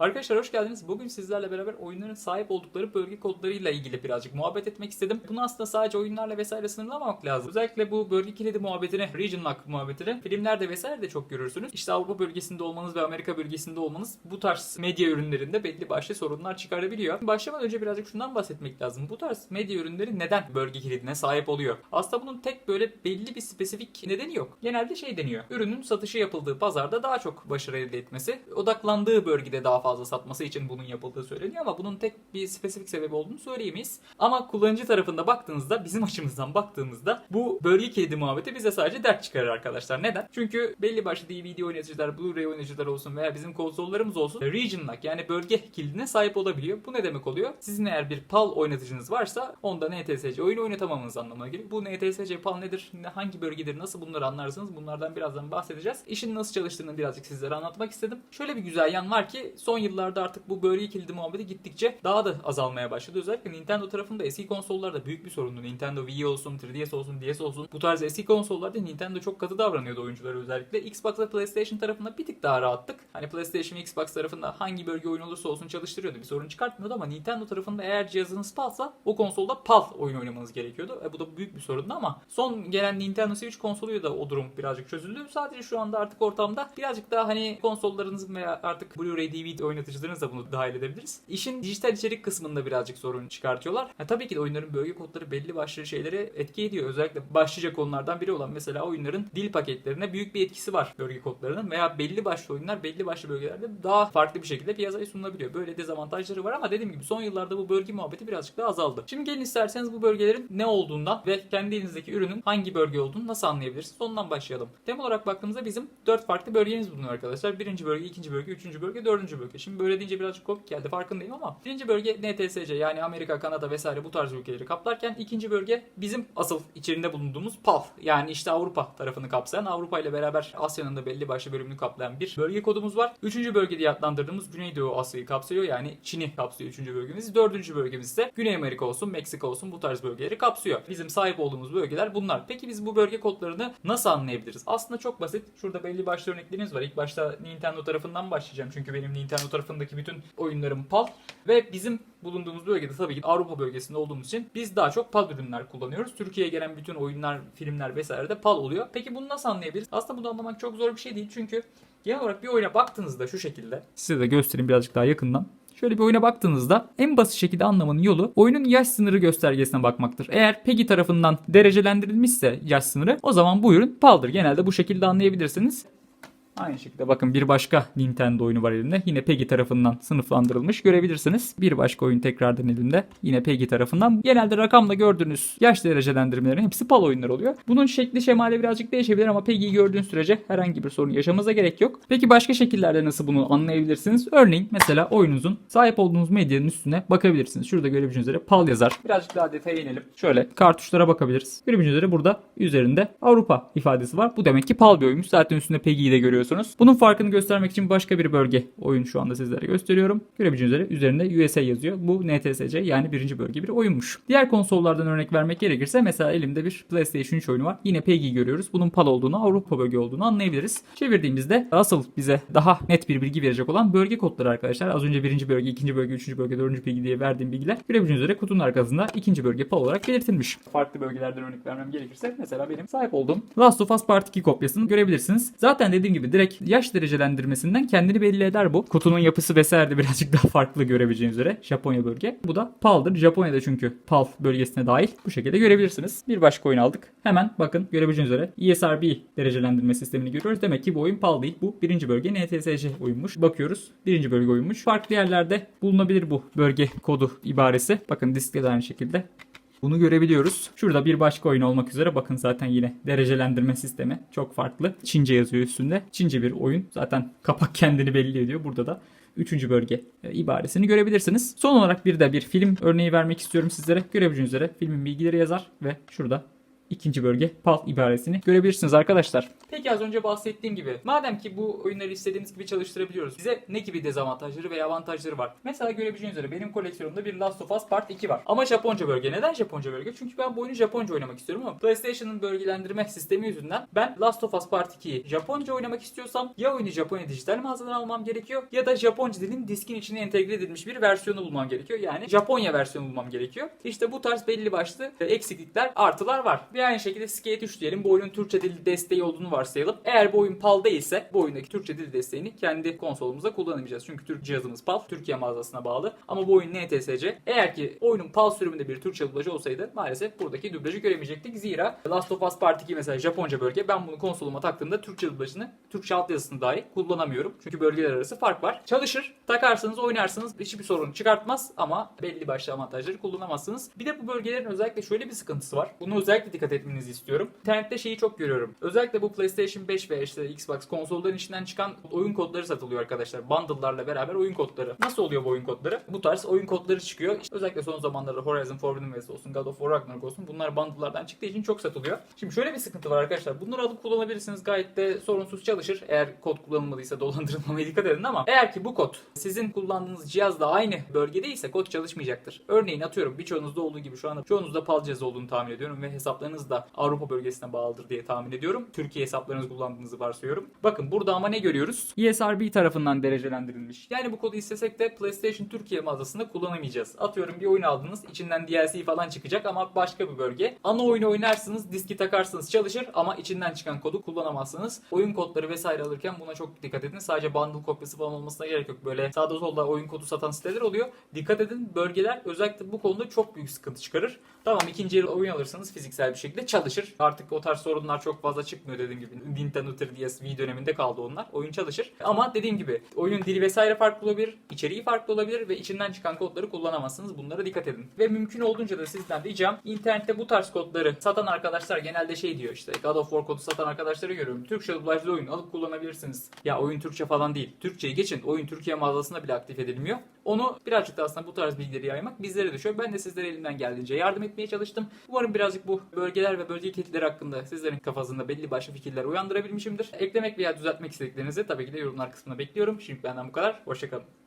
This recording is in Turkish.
Arkadaşlar hoş geldiniz. Bugün sizlerle beraber oyunların sahip oldukları bölge kodlarıyla ilgili birazcık muhabbet etmek istedim. Bunu aslında sadece oyunlarla vesaire sınırlamamak lazım. Özellikle bu bölge kilidi muhabbetini, region lock muhabbetini filmlerde vesaire de çok görürsünüz. İşte Avrupa bölgesinde olmanız ve Amerika bölgesinde olmanız bu tarz medya ürünlerinde belli başlı sorunlar çıkarabiliyor. Başlamadan önce birazcık şundan bahsetmek lazım. Bu tarz medya ürünleri neden bölge kilidine sahip oluyor? Aslında bunun tek böyle belli bir spesifik nedeni yok. Genelde şey deniyor. Ürünün satışı yapıldığı pazarda daha çok başarı elde etmesi, odaklandığı bölgede daha fazla satması için bunun yapıldığı söyleniyor ama bunun tek bir spesifik sebebi olduğunu söyleyemeyiz. Ama kullanıcı tarafında baktığınızda, bizim açımızdan baktığımızda bu bölge kilidi muhabbeti bize sadece dert çıkarır arkadaşlar. Neden? Çünkü belli başlı DVD oynatıcılar, Blu-ray oynatıcılar olsun veya bizim konsollarımız olsun region lock yani bölge kilidine sahip olabiliyor. Bu ne demek oluyor? Sizin eğer bir PAL oynatıcınız varsa onda NTSC oyunu oynatamamanız anlamına geliyor. Bu NTSC PAL nedir? Ne- Hangi bölgedir? Nasıl bunları anlarsınız? Bunlardan birazdan bahsedeceğiz. İşin nasıl çalıştığını birazcık sizlere anlatmak istedim. Şöyle bir güzel yan var ki son yıllarda artık bu bölge kilidi muhabbeti gittikçe daha da azalmaya başladı. Özellikle Nintendo tarafında eski konsollarda büyük bir sorundu. Nintendo Wii olsun, 3DS olsun, DS olsun. Bu tarz eski konsollarda Nintendo çok katı davranıyordu oyunculara özellikle. Xbox ve PlayStation tarafında bir tık daha rahattık. Hani PlayStation ve Xbox tarafında hangi bölge oyun olursa olsun çalıştırıyordu. Bir sorun çıkartmıyordu ama Nintendo tarafında eğer cihazınız PAL'sa o konsolda PAL oyun oynamanız gerekiyordu. E, bu da büyük bir sorundu ama son gelen Nintendo Switch konsoluyla da o durum birazcık çözüldü. Sadece şu anda artık ortamda birazcık daha hani konsollarınız veya artık Blu-ray DVD oynatıcılarınız da bunu dahil edebiliriz. İşin dijital içerik kısmında birazcık sorun çıkartıyorlar. Ha, tabii ki de oyunların bölge kodları belli başlı şeylere etki ediyor. Özellikle başlıca konulardan biri olan mesela oyunların dil paketlerine büyük bir etkisi var bölge kodlarının veya belli başlı oyunlar belli başlı bölgelerde daha farklı bir şekilde piyasaya sunulabiliyor. Böyle dezavantajları var ama dediğim gibi son yıllarda bu bölge muhabbeti birazcık daha azaldı. Şimdi gelin isterseniz bu bölgelerin ne olduğundan ve kendi elinizdeki ürünün hangi bölge olduğunu nasıl anlayabilirsiniz ondan başlayalım. Temel olarak baktığımızda bizim 4 farklı bölgemiz bulunuyor arkadaşlar. Birinci bölge, ikinci bölge, üçüncü bölge, dördüncü bölge. Şimdi böyle deyince birazcık komik geldi farkındayım ama birinci bölge NTSC yani Amerika, Kanada vesaire bu tarz ülkeleri kaplarken ikinci bölge bizim asıl içerisinde bulunduğumuz PAL yani işte Avrupa tarafını kapsayan Avrupa ile beraber Asya'nın da belli başlı bölümünü kaplayan bir bölge kodumuz var. Üçüncü bölge diye adlandırdığımız Güneydoğu Asya'yı kapsıyor yani Çin'i kapsıyor üçüncü bölgemiz. Dördüncü bölgemiz ise Güney Amerika olsun, Meksika olsun bu tarz bölgeleri kapsıyor. Bizim sahip olduğumuz bölgeler bunlar. Peki biz bu bölge kodlarını nasıl anlayabiliriz? Aslında çok basit. Şurada belli başlı örneklerimiz var. İlk başta Nintendo tarafından başlayacağım. Çünkü benim Nintendo tarafındaki bütün oyunlarım PAL. Ve bizim bulunduğumuz bölgede tabii ki Avrupa bölgesinde olduğumuz için biz daha çok PAL ürünler kullanıyoruz. Türkiye'ye gelen bütün oyunlar, filmler vesaire de PAL oluyor. Peki bunu nasıl anlayabiliriz? Aslında bunu anlamak çok zor bir şey değil. Çünkü genel olarak bir oyuna baktığınızda şu şekilde. Size de göstereyim birazcık daha yakından. Şöyle bir oyuna baktığınızda en basit şekilde anlamanın yolu oyunun yaş sınırı göstergesine bakmaktır. Eğer PEGI tarafından derecelendirilmişse yaş sınırı o zaman bu ürün PAL'dır. Genelde bu şekilde anlayabilirsiniz. Aynı şekilde bakın bir başka Nintendo oyunu var elimde. Yine PEGI tarafından sınıflandırılmış görebilirsiniz. Bir başka oyun tekrardan elimde. Yine PEGI tarafından. Genelde rakamla gördüğünüz yaş derecelendirmelerin hepsi PAL oyunları oluyor. Bunun şekli şemali birazcık değişebilir ama PEGI'yi gördüğün sürece herhangi bir sorun yaşamanıza gerek yok. Peki başka şekillerde nasıl bunu anlayabilirsiniz? Örneğin mesela oyununuzun sahip olduğunuz medyanın üstüne bakabilirsiniz. Şurada görebileceğiniz üzere PAL yazar. Birazcık daha detaya inelim. Şöyle kartuşlara bakabiliriz. Görebileceğiniz üzere burada üzerinde Avrupa ifadesi var. Bu demek ki PAL bir oyunmuş. Zaten üstünde PEGI'yi de görüyorsunuz. Bunun farkını göstermek için başka bir bölge oyun şu anda sizlere gösteriyorum. Görebileceğiniz üzere üzerinde USA yazıyor. Bu NTSC yani birinci bölge bir oyunmuş. Diğer konsollardan örnek vermek gerekirse mesela elimde bir PlayStation 3 oyunu var. Yine PEGI görüyoruz. Bunun PAL olduğunu, Avrupa bölge olduğunu anlayabiliriz. Çevirdiğimizde asıl bize daha net bir bilgi verecek olan bölge kodları arkadaşlar. Az önce birinci bölge, ikinci bölge, üçüncü bölge, dördüncü bölge diye verdiğim bilgiler görebileceğiniz üzere kutunun arkasında ikinci bölge PAL olarak belirtilmiş. Farklı bölgelerden örnek vermem gerekirse mesela benim sahip olduğum Last of Us Part 2 kopyasını görebilirsiniz. Zaten dediğim gibi direkt yaş derecelendirmesinden kendini belli eder bu. Kutunun yapısı vesaire de birazcık daha farklı görebileceğiniz üzere Japonya bölge. Bu da PAL'dır. Japonya'da çünkü PAL bölgesine dahil. Bu şekilde görebilirsiniz. Bir başka oyun aldık. Hemen bakın görebileceğiniz üzere ESRB derecelendirme sistemini görüyoruz. Demek ki bu oyun PAL değil. Bu birinci bölge NTSC oyunmuş. Bakıyoruz. Birinci bölge oyunmuş. Farklı yerlerde bulunabilir bu bölge kodu ibaresi. Bakın diskte de aynı şekilde bunu görebiliyoruz. Şurada bir başka oyun olmak üzere bakın zaten yine derecelendirme sistemi çok farklı. Çince yazıyor üstünde. Çince bir oyun. Zaten kapak kendini belli ediyor. Burada da Üçüncü bölge e, ibaresini görebilirsiniz. Son olarak bir de bir film örneği vermek istiyorum sizlere. Görebileceğiniz üzere filmin bilgileri yazar ve şurada ikinci bölge PAL ibaresini görebilirsiniz arkadaşlar. Peki az önce bahsettiğim gibi madem ki bu oyunları istediğimiz gibi çalıştırabiliyoruz. Bize ne gibi dezavantajları veya avantajları var? Mesela görebileceğiniz üzere benim koleksiyonumda bir Last of Us Part 2 var. Ama Japonca bölge. Neden Japonca bölge? Çünkü ben bu oyunu Japonca oynamak istiyorum ama PlayStation'ın bölgelendirme sistemi yüzünden ben Last of Us Part 2'yi Japonca oynamak istiyorsam ya oyunu Japonya dijital mağazadan almam gerekiyor ya da Japonca dilin diskin içine entegre edilmiş bir versiyonu bulmam gerekiyor. Yani Japonya versiyonu bulmam gerekiyor. İşte bu tarz belli başlı e, eksiklikler, artılar var. Ve aynı şekilde Skate 3 diyelim. Bu oyunun Türkçe dil desteği olduğunu varsayalım. Eğer bu oyun PAL değilse bu oyundaki Türkçe dil desteğini kendi konsolumuzda kullanamayacağız. Çünkü Türk cihazımız PAL, Türkiye mağazasına bağlı. Ama bu oyun NTSC. Eğer ki oyunun PAL sürümünde bir Türkçe dublajı olsaydı maalesef buradaki dublajı göremeyecektik. Zira Last of Us Part 2 mesela Japonca bölge. Ben bunu konsoluma taktığımda Türkçe dublajını, Türkçe altyazısını dahi kullanamıyorum. Çünkü bölgeler arası fark var. Çalışır, takarsınız, oynarsınız. Hiçbir sorun çıkartmaz ama belli başlı avantajları kullanamazsınız. Bir de bu bölgelerin özellikle şöyle bir sıkıntısı var. Bunu özellikle dikkat etmenizi istiyorum. İnternette şeyi çok görüyorum. Özellikle bu PlayStation 5 ve işte Xbox konsolların içinden çıkan oyun kodları satılıyor arkadaşlar. Bundle'larla beraber oyun kodları. Nasıl oluyor bu oyun kodları? Bu tarz oyun kodları çıkıyor. İşte özellikle son zamanlarda Horizon Forbidden West olsun, God of War Ragnarok olsun. Bunlar bundle'lardan çıktığı için çok satılıyor. Şimdi şöyle bir sıkıntı var arkadaşlar. Bunları alıp kullanabilirsiniz. Gayet de sorunsuz çalışır. Eğer kod kullanılmadıysa dolandırılmamaya dikkat edin ama eğer ki bu kod sizin kullandığınız cihazla aynı bölgedeyse kod çalışmayacaktır. Örneğin atıyorum birçoğunuzda olduğu gibi şu anda çoğunuzda PAL cihazı olduğunu tahmin ediyorum ve hesaplarınız da Avrupa bölgesine bağlıdır diye tahmin ediyorum. Türkiye hesaplarınızı kullandığınızı varsayıyorum. Bakın burada ama ne görüyoruz? ESRB tarafından derecelendirilmiş. Yani bu kodu istesek de PlayStation Türkiye mağazasında kullanamayacağız. Atıyorum bir oyun aldınız içinden DLC falan çıkacak ama başka bir bölge. Ana oyunu oynarsınız, diski takarsınız çalışır ama içinden çıkan kodu kullanamazsınız. Oyun kodları vesaire alırken buna çok dikkat edin. Sadece bundle kopyası falan olmasına gerek yok. Böyle sağda solda oyun kodu satan siteler oluyor. Dikkat edin bölgeler özellikle bu konuda çok büyük sıkıntı çıkarır. Tamam ikinci el oyun alırsanız fiziksel bir şekilde çalışır. Artık o tarz sorunlar çok fazla çıkmıyor dediğim gibi. Nintendo 3DS Wii döneminde kaldı onlar. Oyun çalışır. Ama dediğim gibi oyunun dili vesaire farklı olabilir. içeriği farklı olabilir ve içinden çıkan kodları kullanamazsınız. Bunlara dikkat edin. Ve mümkün olduğunca da sizden ricam internette bu tarz kodları satan arkadaşlar genelde şey diyor işte God of War kodu satan arkadaşları görüyorum. Türkçe dublajlı oyun alıp kullanabilirsiniz. Ya oyun Türkçe falan değil. Türkçeyi geçin. Oyun Türkiye mağazasında bile aktif edilmiyor. Onu birazcık da aslında bu tarz bilgileri yaymak bizlere düşüyor. Ben de sizlere elimden geldiğince yardım etmeye çalıştım. Umarım birazcık bu bölgeler ve bölge kilitleri hakkında sizlerin kafasında belli başlı fikirler uyandırabilmişimdir. Eklemek veya düzeltmek istediklerinizi tabii ki de yorumlar kısmına bekliyorum. Şimdi benden bu kadar. Hoşçakalın.